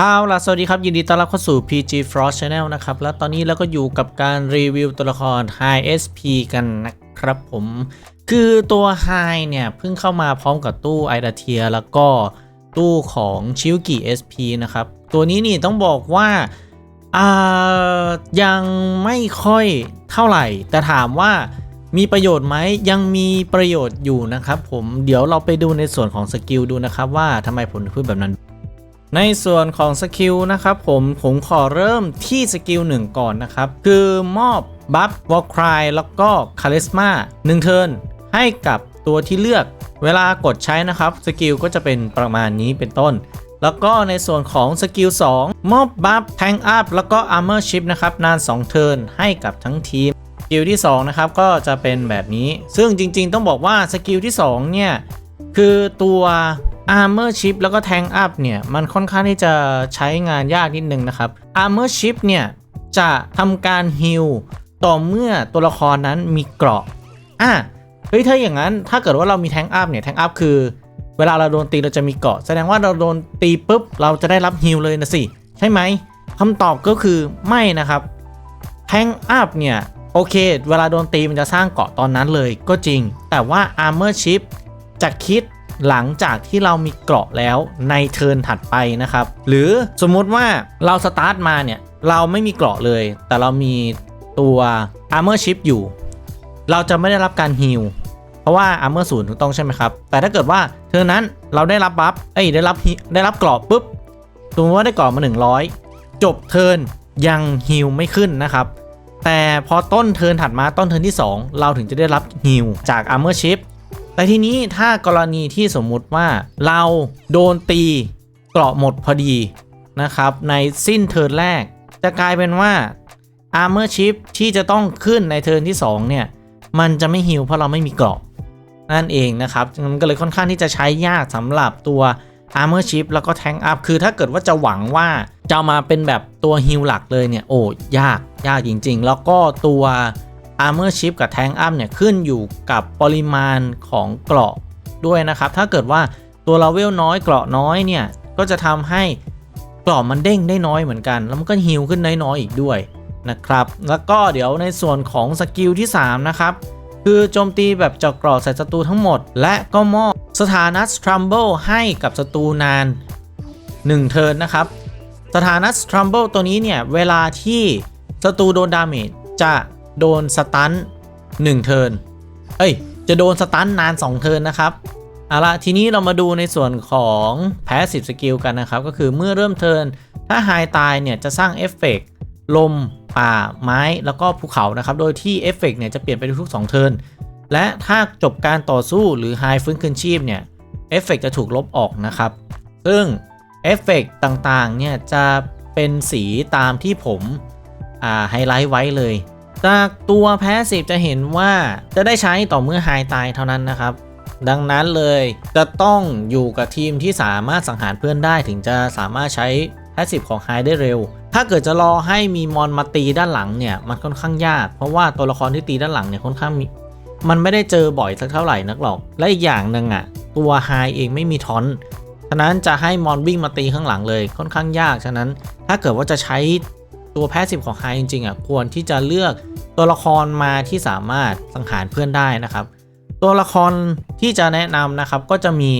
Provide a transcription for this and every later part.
เอาล่ะ สวัสดีครับ ยินดีต้อนรับเข้าสู่ PG Frost Channel นะครับ แล้วตอนนี้เราก็อยู่กับการรีวิวตัวละคร High SP กันนะครับผม คือตัว High เนี่ย เพิ่งเข้ามาพร้อมกับตู้ไอ a าเทียแล้วก็ตู้ของชิวกิ SP นะครับ ตัวนี้นี่ต้องบอกว่าอ่ายังไม่ค่อยเท่าไหร่ แต่ถามว่ามีประโยชน์ไหมยังมีประโยชน์อยู่นะครับผมเดี๋ยวเราไปดูในส่วนของสกิลดูนะครับว่าทำไมผมพูดแบบนั้น ในส่วนของสกิลนะครับผมผมขอเริ่มที่สกิลหนึ่งก่อนนะครับ คือมอบบัฟวอลครายแล้วก็คาริสมาหนึ่งเทิร์นให้กับตัวที่เลือก เวลากดใช้นะครับสกิลก็จะเป็นประมาณนี้เป็นต้น แล้วก็ในส่วนของสกิล2มอบบัฟแทงอัพแล้วก็อาร์เมอร์ชิพนะครับนาน 2 เทิร์นให้กับทั้งทีมสกิลที่2นะครับก็จะเป็นแบบนี้ ซึ่งจริงๆ ต้องบอกว่าสกิลที่2เนี่ยคือตัว Armor Chip แล้วก็ Tank Up เนี่ยมันค่อนข้างที่จะใช้งานยากนิดนึงนะครับ Armor Chip เนี่ยจะทำการฮิลต่อเมื่อตัวละครนั้นมีเกราะอะเฮ้ยถ้าอย่างนั้นถ้าเกิดว่าเรามี Tank Up เนี่ย Tank Up คือ เวลาเราโดนตีเราจะมีเกราะ แสดงว่าเราโดนตีปุ๊บ เราจะได้รับฮิลเลยนะสิ ใช่ไหมคำตอบก็คือไม่นะครับแทงอัพเนี่ย โอเค เวลาโดนตีมันจะสร้างเกาะตอนนั้นเลยก็จริง แต่ว่า Armor Chip จะคิด หลังจากที่เรามีเกราะแล้วในเทิร์นถัดไปนะครับ หรือสมมุติว่าเราสตาร์ทมาเนี่ยเราไม่มีเกราะเลย แต่เรามีตัว Armor Chip อยู่ เราจะไม่ได้รับการฮิลเพราะว่า Armor ศูนย์ถูกต้องใช่ไหมครับ แต่ถ้าเกิดว่าเทิร์นนั้นเราได้รับบัฟเอ้ยได้รับได้รับเกราะปุ๊บสมมติว่าได้เกราะมา 100 จบเทิร์นยังฮิลไม่ขึ้นนะครับแต่พอต้นเทิร์นถัดมาต้นเทิร์นที่ 2 เราถึงจะได้รับฮิลจาก Armor Chip แต่ทีนี้ถ้ากรณีที่สมมุติว่าเราโดนตีเกราะหมดพอดีนะครับ ในสิ้นเทิร์นแรก จะกลายเป็นว่า Armor Chip ที่จะต้องขึ้นในเทิร์นที่ 2 เนี่ย มันจะไม่ฮิลเพราะเราไม่มีเกราะนั่นเองนะครับมันก็เลยค่อนข้างที่จะใช้ยากสำหรับตัว Armor Chip แล้วก็ Tank Up คือถ้าเกิดว่าจะหวังว่าจะมาเป็นแบบตัวฮิลหลักเลยเนี่ย โอ้ยากยากจริง ๆ แล้วก็ตัว Armor Chip กับ Tank Up เนี่ยขึ้นอยู่กับปริมาณของเกราะด้วยนะครับ ถ้าเกิดว่าตัวเราเวลน้อยเกราะน้อยเนี่ย ก็จะทำให้เกราะมันเด้งได้น้อยเหมือนกัน แล้วมันก็ฮิลขึ้นน้อยๆอีกด้วยนะครับ แล้วก็เดี๋ยวในส่วนของสกิลที่ 3 นะครับ คือโจมตีแบบเจาะเกราะใส่ศัตรูทั้งหมด และก็มอบสถานะ Trumble ให้กับศัตรูนาน 1 เทิร์นนะครับ สถานะ Trumble ตัวนี้เนี่ย เวลาที่ศัตรูโดนดาเมจจะ โดนสตัน1เทินเอ้ย จะโดนสตันนาน 2 เทินนะครับเอาละทีนี้เรามาดูในส่วนของ Passive Skill กันนะครับ ก็คือเมื่อเริ่มเทินถ้าไฮตายเนี่ยจะสร้างเอฟเฟกต์ลม ป่า ไม้ แล้วก็ภูเขานะครับ โดยที่เอฟเฟกต์เนี่ยจะเปลี่ยนไปทุกๆ2เทินและถ้าจบการต่อสู้หรือไฮฟื้นคืนชีพเนี่ยเอฟเฟกต์จะถูกลบออกนะครับ ซึ่งเอฟเฟกต์ต่างๆเนี่ยจะเป็นสีตามที่ผมไฮไลท์ไว้เลย จากตัวแพสซีฟจะเห็นว่าจะได้ใช้ต่อเมื่อไฮตายเท่านั้นนะครับ ดังนั้นเลยจะต้องอยู่กับทีมที่สามารถสังหารเพื่อนได้ถึงจะสามารถใช้แพสซีฟของไฮได้เร็ว ถ้าเกิดจะรอให้มีมอนมาตีด้านหลังเนี่ยมันค่อนข้างยาก เพราะว่าตัวละครที่ตีด้านหลังเนี่ยค่อนข้างม,มันไม่ได้เจอบ่อยสักเท่าไหร่นักหรอก และอีกอย่างหนึ่งอะตัวไฮเองไม่มีทอนฉะนั้นจะให้มอนวิ่งมาตีข้างหลังเลยค่อนข้างยาก ฉะนั้นถ้าเกิดว่าจะใช้ ตัวแพสซีฟของไฮจริงๆอะควรที่จะเลือกตัวละครมาที่สามารถสังหารเพื่อนได้นะครับ ตัวละครที่จะแนะนำนะครับก็จะมี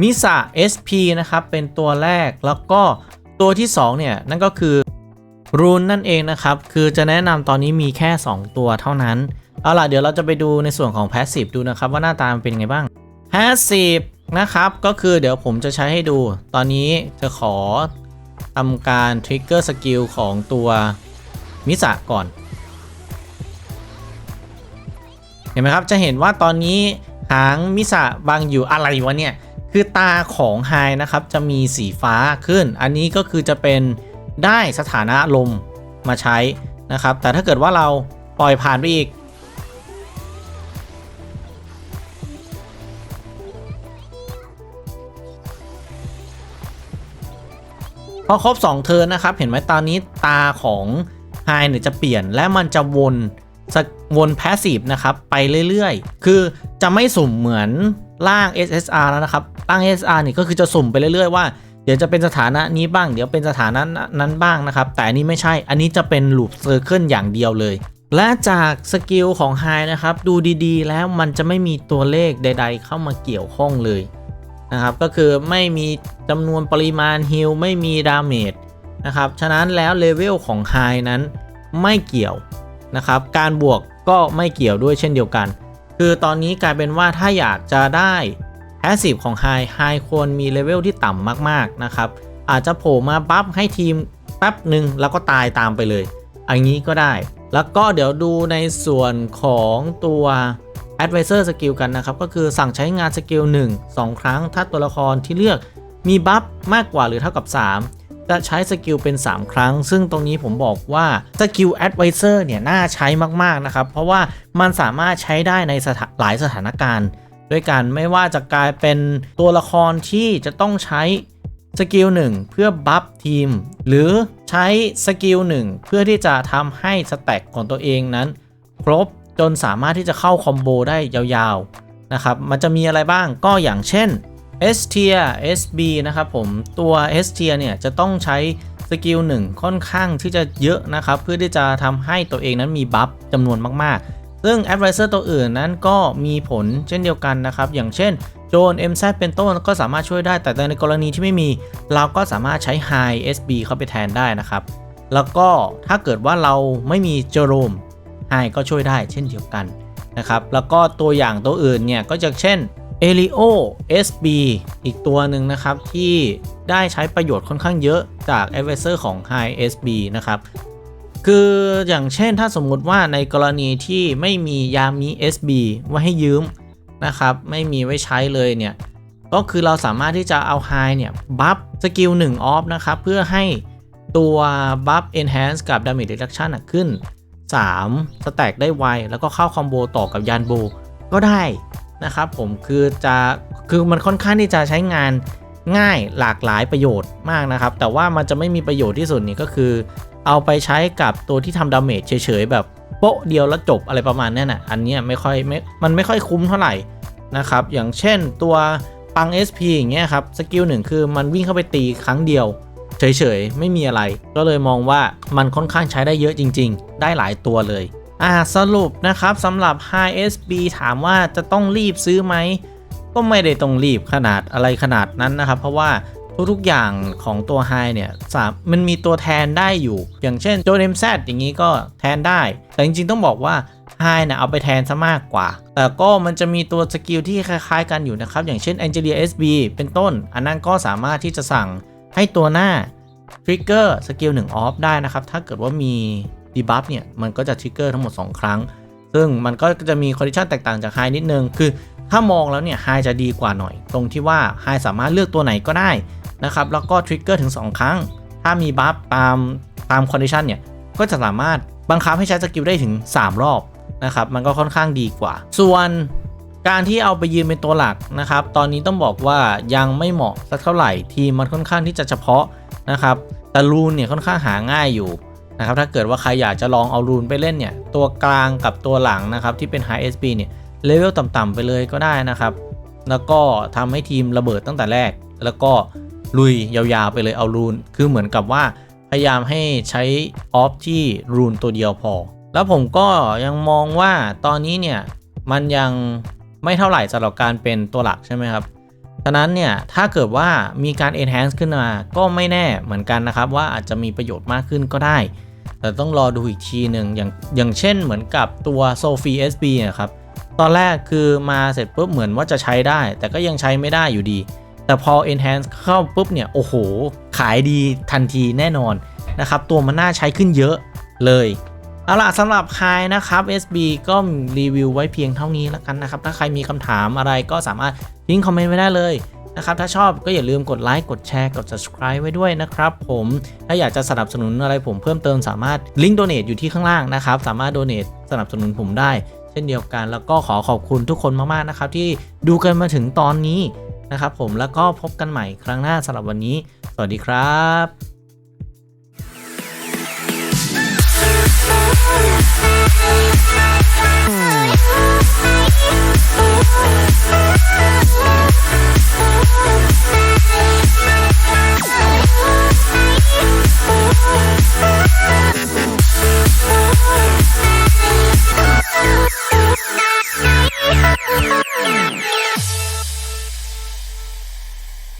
มิสะ SP นะครับเป็นตัวแรกแล้วก็ตัวที่2เนี่ยนั่นก็คือรูนนั่นเองนะครับ คือจะแนะนำตอนนี้มีแค่ 2 ตัวเท่านั้น เอาล่ะ เดี๋ยวเราจะไปดูในส่วนของ Passive ดูนะครับ ว่าหน้าตามันเป็นไงบ้าง Passive นะครับ ก็คือเดี๋ยวผมจะใช้ให้ดู ตอนนี้จะขอ ทำการ Trigger Skill ของตัวมิสะก่อน เห็นไหมครับ จะเห็นว่าตอนนี้หางมิสะบางอยู่อะไรวะเนี่ย คือตาของไฮนะครับจะมีสีฟ้าขึ้น อันนี้ก็คือจะเป็นได้สถานะลมมาใช้นะครับ แต่ถ้าเกิดว่าเราปล่อยผ่านไปอีก พอครบ 2 เทิร์นนะครับ เห็นไหมตอนนี้ตาของไฮเนี่ยจะเปลี่ยนและมันจะวนสกวนแพสซีฟนะครับ ไปเรื่อยๆ คือจะไม่สุ่มเหมือนร่าง SSR แล้วนะครับร่าง SSR นี่ก็คือจะสุ่มไปเรื่อยๆว่าเดี๋ยวจะเป็นสถานะนี้บ้าง เดี๋ยวเป็นสถานะนั้นบ้างนะครับ แต่อันนี้ไม่ใช่ อันนี้จะเป็นลูปเซอร์เคิลอย่างเดียวเลย และจากสกิลของไฮนะครับ ดูดีๆ แล้วมันจะไม่มีตัวเลขใด ๆ เข้ามาเกี่ยวข้องเลย นะครับ ก็คือไม่มีจำนวนปริมาณฮิลไม่มีดาเมจนะครับ ฉะนั้นแล้วเลเวลของไฮนั้นไม่เกี่ยวนะครับ การบวกก็ไม่เกี่ยวด้วยเช่นเดียวกัน คือตอนนี้กลายเป็นว่าถ้าอยากจะได้แพสซีฟของไฮไฮควรมีเลเวลที่ต่ำมากๆนะครับ อาจจะโผล่มาบัฟให้ทีมแป๊บหนึ่งแล้วก็ตายตามไปเลย อันนี้ก็ได้ แล้วก็เดี๋ยวดูในส่วนของตัว Advisor Skill กันนะครับ ก็คือสั่งใช้งานสกิล1 2 ครั้ง ถ้าตัวละครที่เลือกมีบัฟมากกว่าหรือเท่ากับ 3 จะใช้สกิลเป็น 3 ครั้ง ซึ่งตรงนี้ผมบอกว่าสกิล Advisor เนี่ยน่าใช้มาก ๆ นะครับ เพราะว่ามันสามารถใช้ได้ในหลายสถานการณ์ ด้วยกันไม่ว่าจะกลายเป็นตัวละครที่จะต้องใช้สกิล1เพื่อบัฟทีม หรือใช้สกิล1เพื่อที่จะทำให้สแต็กของตัวเองนั้น ครบ จนสามารถที่จะเข้าคอมโบได้ยาวๆนะครับ มันจะมีอะไรบ้างก็อย่างเช่น S tier SB นะครับผมตัว S tier เนี่ยจะต้องใช้สกิล1ค่อนข้างที่จะเยอะนะครับ เพื่อที่จะทำให้ตัวเองนั้นมีบัฟจำนวนมากๆ ซึ่ง Advisor ตัวอื่นนั้นก็มีผลเช่นเดียวกันนะครับ อย่างเช่นโจน MZ เป็นต้นก็สามารถช่วยได้ แต่ในกรณีที่ไม่มี เราก็สามารถใช้ High SB เข้าไปแทนได้นะครับ แล้วก็ถ้าเกิดว่าเราไม่มีเจอโรม High ก็ช่วยได้เช่นเดียวกันนะครับ แล้วก็ตัวอย่างตัวอื่นเนี่ยก็จะเช่น e l i o SB อีกตัวหนึ่งนะครับ ที่ได้ใช้ประโยชน์ค่อนข้างเยอะจาก Advisor ของ High SB นะครับ คืออย่างเช่นถ้าสมมุติว่าในกรณีที่ไม่มียามิ SB ไว้ให้ยืมนะครับ ไม่มีไว้ใช้เลยเนี่ย ก็คือเราสามารถที่จะเอา High เนี่ย บัฟสกิล1 off นะครับ เพื่อให้ตัวบัฟ enhance กับ damage reduction ขึ้น 3 สแต็กได้ไว แล้วก็เข้าคอมโบต่อกับยานโบก็ได้นะครับผมคือจะคือมันค่อนข้างที่จะใช้งานง่ายหลากหลายประโยชน์มากนะครับ แต่ว่ามันจะไม่มีประโยชน์ที่สุดนี่ก็คือ เอาไปใช้กับตัวที่ทำดาเมจเฉยๆ แบบโป๊ะเดียวแล้วจบอะไรประมาณนี้นะอันนี้ไม่ค่อยไม่มันไม่ค่อยคุ้มเท่าไหร่นะครับอย่างเช่นตัวปัง SP อย่างเงี้ยครับสกิลหนึ่งคือมันวิ่งเข้าไปตีครั้งเดียว เฉยๆ ไม่มีอะไร ก็เลยมองว่ามันค่อนข้างใช้ได้เยอะจริง ๆ ได้หลายตัวเลย อ่าสรุปนะครับสำหรับ High SB ถามว่าจะต้องรีบซื้อไหม ก็ไม่ได้ต้องรีบขนาดอะไรขนาดนั้นนะครับ เพราะว่าทุกๆอย่างของตัว High เนี่ยมันมีตัวแทนได้อยู่ อย่างเช่นโจเนมแซอย่างนี้ก็แทนได้ แต่จริงๆต้องบอกว่า High นี่ยเอาไปแทนซะมากกว่า แต่ก็มันจะมีตัวสกิลที่คล้ายๆกันอยู่นะครับ อย่างเช่น Angelia SB เป็นต้น อันนั้นก็สามารถที่จะสั่ง ให้ตัวหน้าทริกเกอร์สกิล1 off ได้นะครับ ถ้าเกิดว่ามีดีบัฟเนี่ย มันก็จะทริกเกอร์ทั้งหมด 2 ครั้ง ซึ่งมันก็จะมีคอนดิชันแตกต่างจากไฮนิดนึง คือถ้ามองแล้วเนี่ยไฮจะดีกว่าหน่อย ตรงที่ว่าไฮสามารถเลือกตัวไหนก็ได้นะครับ แล้วก็ทริกเกอร์ถึง 2 ครั้ง ถ้ามีบัฟตามตามคอนดิชันเนี่ย ก็จะสามารถบังคับให้ใช้สกิลได้ถึง 3 รอบนะครับ มันก็ค่อนข้างดีกว่า ส่วน การที่เอาไปยืนเป็นตัวหลักนะครับ ตอนนี้ต้องบอกว่ายังไม่เหมาะสักเท่าไหร่ทีมมันค่อนข้างที่จะเฉพาะนะครับแต่รูนเนี่ยค่อนข้างหาง่ายอยู่นะครับถ้าเกิดว่าใครอยากจะลองเอารูนไปเล่นเนี่ยตัวกลางกับตัวหลังนะครับที่เป็น High SB เนี่ยเลเวลต่ำๆไปเลยก็ได้นะครับแล้วก็ทำให้ทีมระเบิดตั้งแต่แรก แล้วก็ลุยยาวๆไปเลยเอารูน คือเหมือนกับว่าพยายามให้ใช้ออฟที่รูนตัวเดียวพอ แล้วผมก็ยังมองว่าตอนนี้เนี่ยมันยัง ไม่เท่าไหร่สำหรับการเป็นตัวหลักใช่ไหมครับฉะนั้นเนี่ยถ้าเกิดว่ามีการ enhance ขึ้นมาก็ไม่แน่เหมือนกันนะครับ ว่าอาจจะมีประโยชน์มากขึ้นก็ได้ แต่ต้องรอดูอีกทีหนึ่งอย่างอย่างเช่นเหมือนกับตัว Sophie SB นะครับตอนแรกคือมาเสร็จปุ๊บเหมือนว่าจะใช้ได้ แต่ก็ยังใช้ไม่ได้อยู่ดี แต่พอ enhance เข้าปุ๊บเนี่ยโอ้โห ขายดีทันทีแน่นอนนะครับตัวมันน่าใช้ขึ้นเยอะเลย เอาล่ะสำหรับใครนะครับ SB ก็รีวิวไว้เพียงเท่านี้แล้วกันนะครับ ถ้าใครมีคำถามอะไรก็สามารถทิ้งคอมเมนต์ไว้ได้เลยนะครับ ถ้าชอบก็อย่าลืมกดไลค์ กดแชร์ กด subscribe ไว้ด้วยนะครับผม ถ้าอยากจะสนับสนุนอะไรผมเพิ่มเติมสามารถลิงก์โดเน a อยู่ที่ข้างล่างนะครับ สามารถโดเน a สนับสนุนผมได้ เช่นเดียวกัน แล้วก็ขอขอบคุณทุกคนมากๆนะครับที่ดูกันมาถึงตอนนี้นะครับผม แล้วก็พบกันใหม่ครั้งหน้าสำหรับวันนี้ สวัสดีครับ Hum.